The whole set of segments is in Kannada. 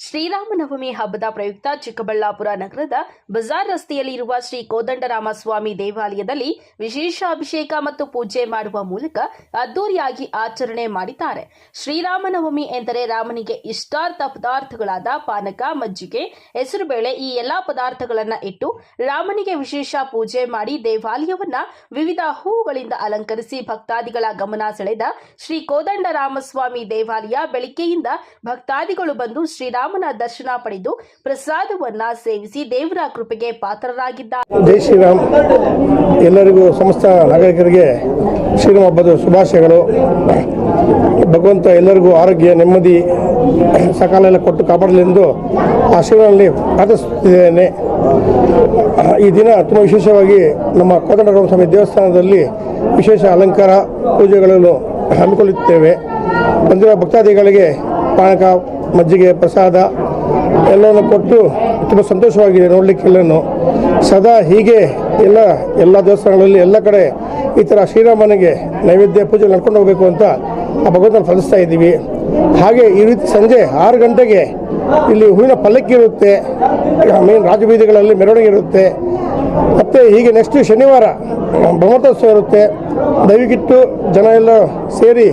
ಶ್ರೀರಾಮನವಮಿ ಹಬ್ಬದ ಪ್ರಯುಕ್ತ ಚಿಕ್ಕಬಳ್ಳಾಪುರ ನಗರದ ಬಜಾರ್ ರಸ್ತೆಯಲ್ಲಿರುವ ಶ್ರೀ ಕೋದಂಡರಾಮ ಸ್ವಾಮಿ ದೇವಾಲಯದಲ್ಲಿ ವಿಶೇಷ ಅಭಿಷೇಕ ಮತ್ತು ಪೂಜೆ ಮಾಡುವ ಮೂಲಕ ಅದ್ದೂರಿಯಾಗಿ ಆಚರಣೆ ಮಾಡಿದ್ದಾರೆ. ಶ್ರೀರಾಮನವಮಿ ಎಂದರೆ ರಾಮನಿಗೆ ಇಷ್ಟಾರ್ಥ ಪದಾರ್ಥಗಳಾದ ಪಾನಕ, ಮಜ್ಜಿಗೆ, ಹೆಸರುಬೇಳೆ ಈ ಎಲ್ಲಾ ಪದಾರ್ಥಗಳನ್ನ ಇಟ್ಟು ರಾಮನಿಗೆ ವಿಶೇಷ ಪೂಜೆ ಮಾಡಿ ದೇವಾಲಯವನ್ನ ವಿವಿಧ ಹೂವುಗಳಿಂದ ಅಲಂಕರಿಸಿ ಭಕ್ತಾದಿಗಳ ಗಮನ ಸೆಳೆದ ಶ್ರೀ ಕೋದಂಡರಾಮಸ್ವಾಮಿ ದೇವಾಲಯ ಬೆಳಿಗ್ಗೆಯಿಂದ ಭಕ್ತಾದಿಗಳು ಬಂದು ಶ್ರೀರಾಮನ ದರ್ಶನ ಪಡೆದು ಪ್ರಸಾದವನ್ನ ಸೇವಿಸಿ ದೇವರ ಕೃಪೆಗೆ ಪಾತ್ರರಾಗಿದ್ದಾರೆ. ಜೈ ಶ್ರೀರಾಮ್. ಎಲ್ಲರಿಗೂ ಸಮಸ್ತ ನಾಗರಿಕರಿಗೆ ಶ್ರೀರಾಮ ಹಬ್ಬದ ಶುಭಾಶಯಗಳು. ಭಗವಂತ ಎಲ್ಲರಿಗೂ ಆರೋಗ್ಯ, ನೆಮ್ಮದಿ, ಸಕಾಲ ಎಲ್ಲ ಕೊಟ್ಟು ಕಾಪಾಡಲೆಂದು ಆ ಶ್ರೀರಾಮಲ್ಲಿ ಪ್ರಾರ್ಥಿಸುತ್ತಿದ್ದೇನೆ. ಈ ದಿನ ತುಂಬ ವಿಶೇಷವಾಗಿ ನಮ್ಮ ಕೋದಂಡರಾಮ ಸ್ವಾಮಿ ದೇವಸ್ಥಾನದಲ್ಲಿ ವಿಶೇಷ ಅಲಂಕಾರ, ಪೂಜೆಗಳನ್ನು ಹಮ್ಮಿಕೊಳ್ಳುತ್ತೇವೆ. ಬಂದಿರುವ ಭಕ್ತಾದಿಗಳಿಗೆ ಪಾನಕ ಮಜ್ಜಿಗೆ, ಪ್ರಸಾದ ಎಲ್ಲವನ್ನು ಕೊಟ್ಟು ತುಂಬ ಸಂತೋಷವಾಗಿದೆ ನೋಡಲಿಕ್ಕೆ ಎಲ್ಲನೂ ಸದಾ ಹೀಗೆ ಎಲ್ಲ ಎಲ್ಲ ದೇವಸ್ಥಾನಗಳಲ್ಲಿ ಎಲ್ಲ ಕಡೆ ಈ ಥರ ಶ್ರೀರಾಮನಿಗೆ ನೈವೇದ್ಯ ಪೂಜೆ ನಡ್ಕೊಂಡು ಹೋಗಬೇಕು ಅಂತ ಆ ಭಗವಂತನ ಫಲಿಸ್ತಾ ಇದ್ದೀವಿ. ಹಾಗೆ ಈ ರೀತಿ ಸಂಜೆ ಆರು ಗಂಟೆಗೆ ಇಲ್ಲಿ ಹೂವಿನ ಪಲ್ಲಕ್ಕಿ ಇರುತ್ತೆ ಮೇನ್ ರಾಜಬೀದಿಗಳಲ್ಲಿ ಮೆರವಣಿಗೆ ಇರುತ್ತೆ. ಮತ್ತು ಹೀಗೆ ನೆಕ್ಸ್ಟ್ ಶನಿವಾರ ಬ್ರಹ್ಮೋತ್ಸವ ಇರುತ್ತೆ. ದಯವಿಟ್ಟು ಜನ ಎಲ್ಲ ಸೇರಿ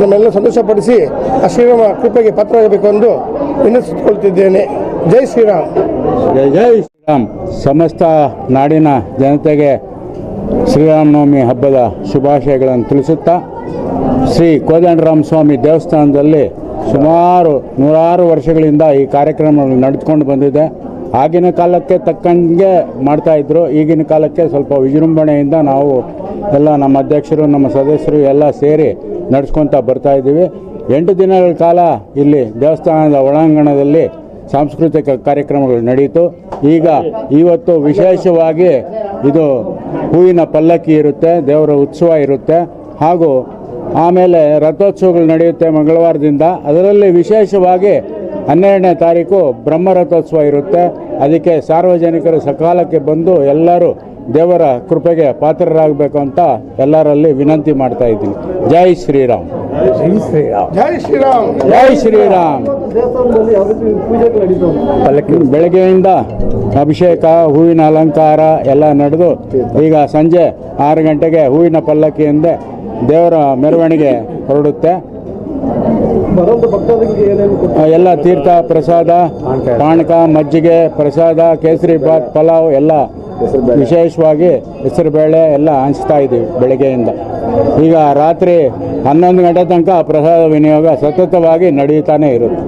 ನಮ್ಮೆಲ್ಲ ಸಂತೋಷಪಡಿಸಿ ಆ ಶ್ರೀರಾಮ ಕೃಪೆಗೆ ಪಾತ್ರರಾಗಬೇಕು ಎಂದು ವಿನಂತಿಸಿಕೊಳ್ತಿದ್ದೇನೆ. ಜೈ ಶ್ರೀರಾಮ್. ಜೈ ಜೈ ಶ್ರೀರಾಮ್. ಸಮಸ್ತ ನಾಡಿನ ಜನತೆಗೆ ಶ್ರೀರಾಮನವಮಿ ಹಬ್ಬದ ಶುಭಾಶಯಗಳನ್ನು ತಿಳಿಸುತ್ತಾ ಶ್ರೀ ಕೋದಂಡರಾಮ ಸ್ವಾಮಿ ದೇವಸ್ಥಾನದಲ್ಲಿ ಸುಮಾರು ನೂರಾರು ವರ್ಷಗಳಿಂದ ಈ ಕಾರ್ಯಕ್ರಮಗಳು ನಡೆದುಕೊಂಡು ಬಂದಿದೆ. ಆಗಿನ ಕಾಲಕ್ಕೆ ತಕ್ಕಂಗೆ ಮಾಡ್ತಾ ಇದ್ರು. ಈಗಿನ ಕಾಲಕ್ಕೆ ಸ್ವಲ್ಪ ವಿಜೃಂಭಣೆಯಿಂದ ನಾವು ಎಲ್ಲ ನಮ್ಮ ಅಧ್ಯಕ್ಷರು, ನಮ್ಮ ಸದಸ್ಯರು ಎಲ್ಲ ಸೇರಿ ನಡೆಸ್ಕೊತಾ ಬರ್ತಾ ಇದ್ದೀವಿ. ಎಂಟು ದಿನಗಳ ಕಾಲ ಇಲ್ಲಿ ದೇವಸ್ಥಾನದ ಒಳಾಂಗಣದಲ್ಲಿ ಸಾಂಸ್ಕೃತಿಕ ಕಾರ್ಯಕ್ರಮಗಳು ನಡೆಯಿತು ಈಗ ಇವತ್ತು ವಿಶೇಷವಾಗಿ ಇದು ಹೂವಿನ ಪಲ್ಲಕ್ಕಿ ಇರುತ್ತೆ, ದೇವರ ಉತ್ಸವ ಇರುತ್ತೆ. ಹಾಗೂ ಆಮೇಲೆ ರಥೋತ್ಸವಗಳು ನಡೆಯುತ್ತೆ ಮಂಗಳವಾರದಿಂದ. ಅದರಲ್ಲಿ ವಿಶೇಷವಾಗಿ ಹನ್ನೆರಡನೇ ತಾರೀಕು ಬ್ರಹ್ಮ ರಥೋತ್ಸವ ಇರುತ್ತೆ. ಅದಕ್ಕೆ ಸಾರ್ವಜನಿಕರು ಸಕಾಲಕ್ಕೆ ಬಂದು ಎಲ್ಲರೂ ದೇವರ ಕೃಪೆಗೆ ಪಾತ್ರರಾಗಬೇಕು ಅಂತ ಎಲ್ಲರಲ್ಲಿ ವಿನಂತಿ ಮಾಡ್ತಾ ಇದ್ದೀನಿ. ಜೈ ಶ್ರೀರಾಮ್. ಜೈ ಶ್ರೀರಾಮ್. ಜೈ ಶ್ರೀರಾಮ್. ಜೈ ಶ್ರೀರಾಮ್ ಬೆಳಗ್ಗೆಯಿಂದ ಅಭಿಷೇಕ ಹೂವಿನ ಅಲಂಕಾರ ಎಲ್ಲ ನಡೆದು ಈಗ ಸಂಜೆ ಆರು ಗಂಟೆಗೆ ಹೂವಿನ ಪಲ್ಲಕ್ಕಿಯಿಂದ ದೇವರ ಮೆರವಣಿಗೆ ಹೊರಡುತ್ತೆ. ಎಲ್ಲ ತೀರ್ಥ ಪ್ರಸಾದ ಪಾಣಕ ಮಜ್ಜಿಗೆ ಪ್ರಸಾದ ಕೇಸರಿ ಬಾತ್ ಪಲಾವ್ ಎಲ್ಲ ವಿಶೇಷವಾಗಿ ಹೆಸರುಬೇಳೆ ಎಲ್ಲ ಹಂಚ್ತಾ ಇದ್ದೀವಿ ಬೆಳಗ್ಗೆಯಿಂದ. ಈಗ ರಾತ್ರಿ ಹನ್ನೊಂದು ಗಂಟೆ ತನಕ ಪ್ರಸಾದ ವಿನಿಯೋಗ ಸತತವಾಗಿ ನಡೆಯುತ್ತಾನೆ ಇರುತ್ತೆ.